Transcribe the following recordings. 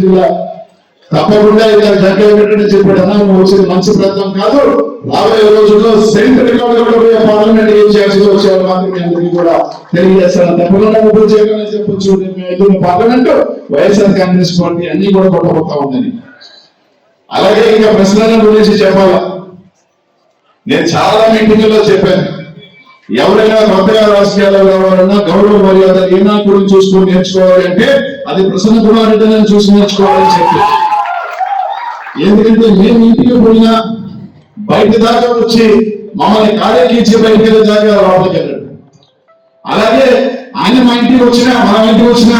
జిల్లా తప్పకుండా ఇక్కడ జగ్గని చెప్పాడు అన్నా నువ్వు వచ్చింది. మంచి ప్రయత్నం కాదు. రాబోయే రోజుల్లో సెంట్ రికార్డు కూడా పోయే పార్లమెంట్ ఏం చేయాల్సి వచ్చేవారు మాత్రం అందరికీ కూడా తెలియజేస్తాను. తప్పకుండా ముగ్గురు చేయగలని చెప్పొచ్చు. ఎదురు పార్లమెంట్ వైఎస్ఆర్ కాంగ్రెస్ పార్టీ అన్ని కూడా కొట్టబోతా ఉందని. అలాగే ఇంకా ప్రశ్నల గురించి చెప్పాలా? నేను చాలా మీటింగ్లో చెప్పాను. ఎవరైనా కొత్తగా రాజకీయాల్లో కావాలన్నా గౌరవ మర్యాద ఏనా గురించి చూసుకొని నేర్చుకోవాలి అంటే అది ప్రసన్న కుమార్ రెడ్డిని చూసి నేర్చుకోవాలని చెప్పి. ఎందుకంటే మేము ఇంటికి పోయినా బయట దాకా వచ్చి మమ్మల్ని కాలేజీ ఇచ్చి బయటకు వెళ్ళే దాకా లోపలికి వెళ్ళాడు అలాగే ఆయన మా ఇంటికి వచ్చినా మా ఇంటికి వచ్చినా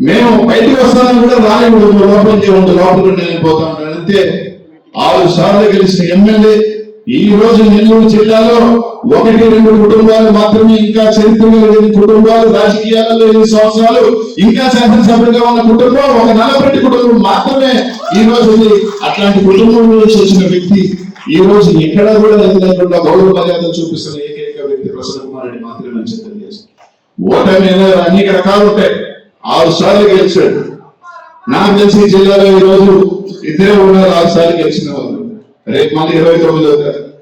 మేము బయటకు వస్తానని కూడా రాలేము. లోపలికి ఉండి లోపలికి ఉండి వెళ్ళిపోతా ఉంటాను అంతే ఆరు సార్లు గెలిచిన ఎమ్మెల్యే ఈ రోజు నెల్లూరు జిల్లాలో ఒకటి రెండు కుటుంబాలు మాత్రమే ఇంకా చరిత్రలో లేని కుటుంబాలు రాజకీయాలలో ఎన్ని సంవత్సరాలు ఇంకా శాసనసభ్యులుగా ఉన్న కుటుంబం ఒక నలభై కుటుంబం మాత్రమే ఈ రోజు అట్లాంటి కుటుంబం నుంచి వచ్చిన వ్యక్తి ఈ రోజు ఎక్కడ కూడా లేకుండా గౌరవ మర్యాద చూపిస్తున్న ఏకైక వ్యక్తి ప్రసన్న కుమార్ రెడ్డి మాత్రమే అని తెలియజేస్తాను. ఓటమి అనేక రకాలు ఉంటాయి. ఆరు సార్లు గెలిచాడు. నాకు తెలిసి జిల్లాలో ఈ రోజు ఇద్దరే ఉన్నారు ఆరు సార్లు గెలిచిన వాళ్ళు. రేపు మళ్ళీ ఇరవై తొమ్మిదో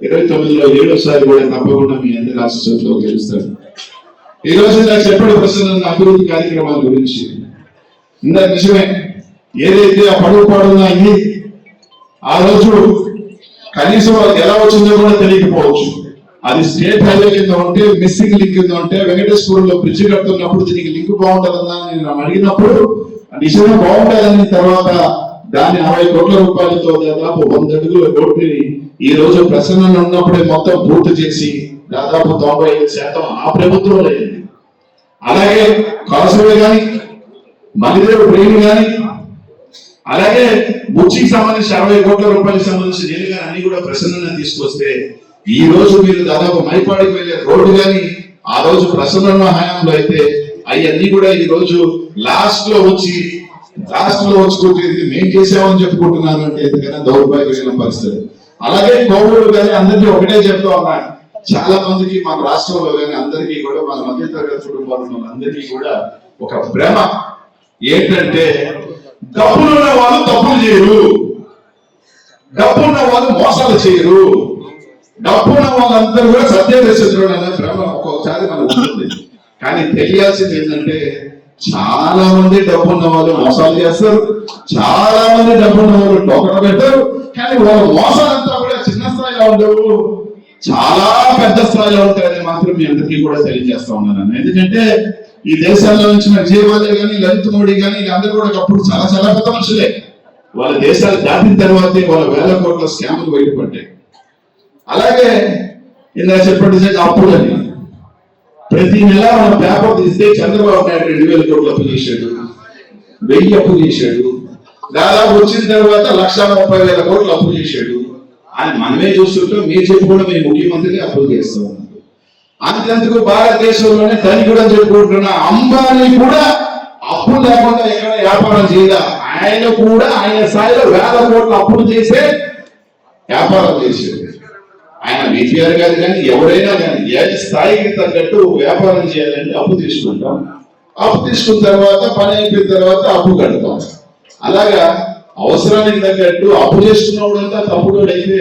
ఇరవై తొమ్మిదిలో ఏడోసారి కూడా తప్పకుండా మీ అందరి ఆశీస్సులతో గెలుస్తాడు ఈ రోజు నాకు చెప్పడం ప్రశ్న అభివృద్ధి కార్యక్రమాల గురించి. ఇందాక నిజమే ఏదైతే ఆ పడుగు పాడున్నా అయ్యి ఆ రోజు కనీసం వాళ్ళకి ఎలా వచ్చిందో కూడా తెలియకపోవచ్చు. అది స్టేట్ హైవే కింద ఉంటే మిస్సింగ్ లింక్ కింద ఉంటే వెంకటేశ్వరంలో బ్రిడ్జ్ కడుతున్నప్పుడు దీనికి లింక్ బాగుంటుందా నేను అడిగినప్పుడు నిజమే బాగుంటుందని తర్వాత దాన్ని అరవై కోట్ల రూపాయలతో దాదాపు వంద అడుగుల రోడ్డుని ఈ రోజు ప్రసన్న ఉన్నప్పుడే మొత్తం పూర్తి చేసి దాదాపు తొంభై ఐదు శాతం ఆ ప్రభుత్వంలో అయింది. అలాగే కాసువే కానీ మలిదేవు బ్రెయిన్ కానీ అలాగే బుచ్చికి సంబంధించి అరవై కోట్ల రూపాయలకు సంబంధించి నేను కానీ అన్ని కూడా ప్రసన్న తీసుకొస్తే ఈ రోజు మీరు దాదాపు మైపాడికి వెళ్ళే రోడ్డు కానీ ఆ రోజు ప్రసన్న హయాంలో అయితే అవన్నీ కూడా ఈ రోజు లాస్ట్లో వచ్చి రాష్ట్రంలో వచ్చి వచ్చుకుంటే మేము చేసామని చెప్పుకుంటున్నాను అంటే ఎందుకైనా దౌర్భాగ్యమైన పరిస్థితి. అలాగే కోవిడ్ కానీ అందరికీ ఒకటే చెప్తా ఉన్నా చాలా మందికి మన రాష్ట్రంలో కానీ అందరికీ కూడా మన మధ్యతరగతి కుటుంబాలు అందరికీ కూడా ఒక భ్రమ. ఏంటంటే డబ్బులున్న వాళ్ళు తప్పులు చేయరు. డబ్బున్న వాళ్ళు మోసాలు చేయరు. డబ్బున్న వాళ్ళందరూ కూడా సత్యదర్శకులు అనే భ్రమ ఒక్కొక్కసారి మనకు ఉంటుంది. కానీ తెలియాల్సింది ఏంటంటే చాలా మంది డబ్బున్న వాళ్ళు మోసాలు చేస్తారు చాలా మంది డబ్బున్న వాళ్ళు టోకన పెట్టారు కానీ వాళ్ళ మోసాలంతా కూడా చిన్న స్థాయిలో ఉండవు. చాలా పెద్ద స్థాయిలో ఉంటాయని మాత్రం మీ అందరికీ కూడా తెలియజేస్తా ఉన్నాను ఎందుకంటే ఈ దేశాల్లో నుంచి విజయవాడే కానీ లలిత్ మోడీ కానీ వీళ్ళందరూ కూడా అప్పుడు చాలా చాలా పెద్ద మనుషులే. వాళ్ళ దేశాలు దాటిన తర్వాతే వాళ్ళ వేల కోట్ల స్కాములు బయటపడ్డాయి. అలాగే ఇందా చెప్పండి అప్పులని. ప్రతి నెల మన పేపర్ తీస్తే చంద్రబాబు నాయుడు రెండు వేల కోట్లు అప్పు చేశాడు. వెయ్యి అప్పు చేశాడు. దాదాపు వచ్చిన తర్వాత లక్ష ముప్పై వేల కోట్లు అప్పు చేశాడు. అని మనమే చూస్తుంటాం మీరు చెప్పి కూడా ముఖ్యమంత్రిగా ముఖ్యమంత్రి అప్పులు చేస్తాం. అంతెందుకు భారతదేశంలోనే తని కూడా చెప్పుకుంటున్న అంబానీ కూడా అప్పు లేకుండా ఎక్కడ వ్యాపారం చేయదా? ఆయన కూడా ఆయన స్థాయిలో వేల కోట్ల అప్పులు చేసే వ్యాపారం చేసేది ఆయన బీసీఆర్ గారు కానీ ఎవరైనా కానీ ఏ స్థాయికి తగ్గట్టు వ్యాపారం చేయాలంటే అప్పు తీసుకుంటాం. అప్పు తీసుకున్న తర్వాత పని అయిపోయిన తర్వాత అప్పు కడతాం. అలాగా అవసరానికి తగ్గట్టు అప్పు చేసుకున్నవాడంతా తప్పుడైతే అయితే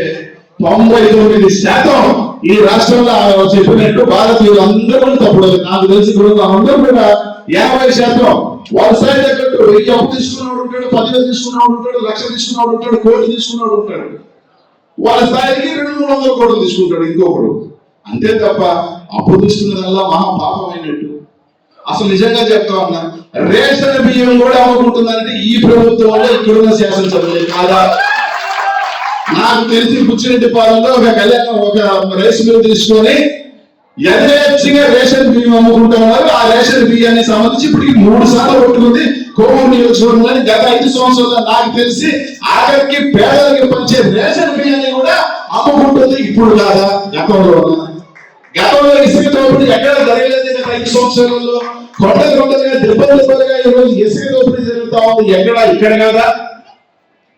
తొంభై తొమ్మిది శాతం ఈ రాష్ట్రంలో చెప్పినట్టు భారతీయులు అందరూ తప్పుడు నాకు తెలిసి కూడా అందరూ కూడా యాభై శాతం వాళ్ళ తగ్గట్టు వెయ్యి అప్పు తీసుకున్నవాడు ఉంటాడు పదివేలు తీసుకున్నవాడు ఉంటాడు లక్ష తీసుకున్నవాడు ఉంటాడు కోటి తీసుకున్నవాడు ఉంటాడు. వాళ్ళ స్థాయికి రెండు మూడు వందల కోట్లు తీసుకుంటాడు ఇంకొకడు. అంతే తప్ప అప్పు తీసుకున్నదల్లా మహా పాపమైనట్టు. అసలు నిజంగా చెప్తా ఉన్నా రేషన్ బియ్యం కూడా అమ్ముకుంటుందంటే ఈ ప్రభుత్వంలో ఇక్కడున్న శాసనసభ్యులే కాదా? నాకు తెలిసి పుచ్చిరెడ్డి పాలనలో ఒక కళ్యాణం ఒక రైస్ మిల్ తీసుకొని యథేచ్ఛగా రేషన్ బియ్యం అమ్ముకుంటా ఉన్నారు. రేషన్ బియ్యాన్ని సంబంధించి ఇప్పటికి మూడు సార్లు కొట్టుకుంది కోవూరు నియోజకవర్గంలో గత ఐదు సంవత్సరాలు నాకు తెలిసి ఆఖరికి పేదలకి పంచే రేషన్ బియ్యాన్ని కూడా అమ్ముకుంటుంది ఇప్పుడు కాదా గతంలో గతంలో ఇసుక దోపిడీ ఎక్కడ జరగలేదు గత ఐదు సంవత్సరాల్లో? కొండలు కొండలుగా దెబ్బలు దెబ్బలుగా ఈరోజు ఇసుక దోపిడీ జరుగుతా ఉంది. ఎక్కడ? ఇక్కడ కాదా?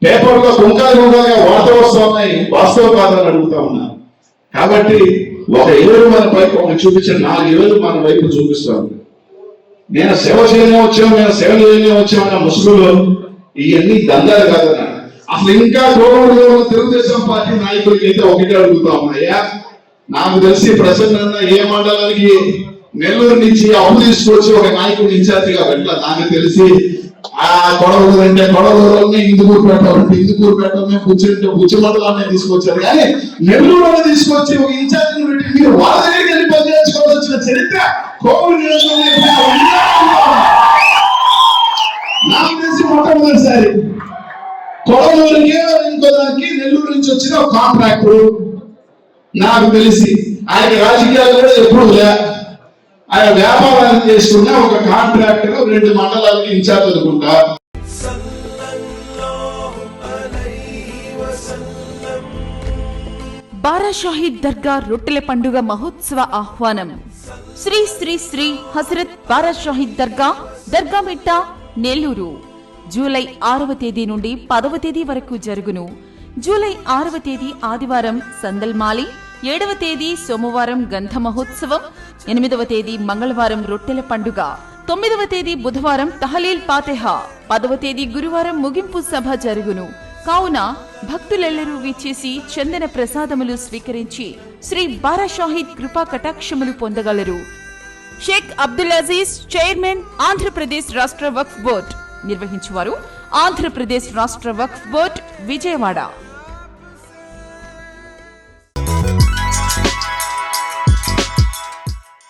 పేపర్లో కుంకాలు కుంకాలుగా వార్త వస్తా ఉన్నాయి. వాస్తవ కాదని అడుగుతా ఉన్నారు కాబట్టి ఒక ఏడు మన వైపు ఒక చూపించిన నాలుగు ఏళ్ళు మన వైపు చూపిస్తాను నేను సేవ చేయనే వచ్చాము నేను సేవ చేయనే వచ్చామన్న ముసుగులో ఇవన్నీ దందాలు కాదన్నా అసలు ఇంకా కోవూరులో ఉన్న తెలుగుదేశం పార్టీ నాయకులకి అయితే ఒకటే అడుగుతాం అయ్యా నాకు తెలిసి ప్రసన్న ఏ మండలానికి నెల్లూరు నుంచి అప్పు తీసుకొచ్చి ఒక నాయకుడు ఇన్ఛార్జిగా పెట్టాలి నాకు తెలిసి ఆ కొడవలు అంటే కొడవలనే ఇందుకూరు పెట్టాలంటే ఇందుకూరు పెట్టాలని కూర్చుంటే కూర్చు తీసుకొచ్చారు. కానీ నెల్లూరులో తీసుకొచ్చి ఒక ఇన్ఛార్జిని పెట్టి మీరు వాళ్ళ దగ్గరికి వెళ్ళి పనిచేసుకోవాల్సిన చరిత్ర కోవిడ్ నాకు తెలిసి మొట్టమొదటిసారి కొడవలూరికి ఇంకో దానికి నెల్లూరు నుంచి వచ్చిన ఒక కాంట్రాక్టర్. నాకు తెలిసి ఆయన రాజకీయాలు కూడా ఎప్పుడు లే ఆయన వ్యాపారాలు చేసుకున్న ఒక కాంట్రాక్టర్ రెండు మండలాలకి ఇన్ఛార్జ్ అనుకుంటా. బారాషాహీద్ దర్గా రొట్టెల పండుగ మహోత్సవ ఆహ్వానం. శ్రీ శ్రీ శ్రీ హజరత్ బారాషాహీద్ దర్గా దర్గా మిట్ట నెల్లూరు. జూలై ఆరవ తేదీ నుండి పదవ తేదీ వరకు జరుగును. జూలై ఆరవ తేదీ ఆదివారం సందల్మాలి. ఏడవ తేదీ సోమవారం గంధ మహోత్సవం ఎనిమిదవ తేదీ మంగళవారం రొట్టెల పండుగ తొమ్మిదవ తేదీ బుధవారం తహలీల్ పాతెహ పదవ తేదీ గురువారం ముగింపు సభ జరుగును. కావున భక్తులెల్లరూ విచ్చేసి చందన ప్రసాదములు స్వీకరించి శ్రీ బారాషాహిద్ కృపా కటాక్షములు పొందగలరు. షేక్ అబ్దుల్ అజీజ్ చైర్మన్ ఆంధ్రప్రదేశ్ రాష్ట్ర వక్ఫ్ బోర్డ్ నిర్వహించువారు ఆంధ్రప్రదేశ్ రాష్ట్ర Waqf board Vijayawada.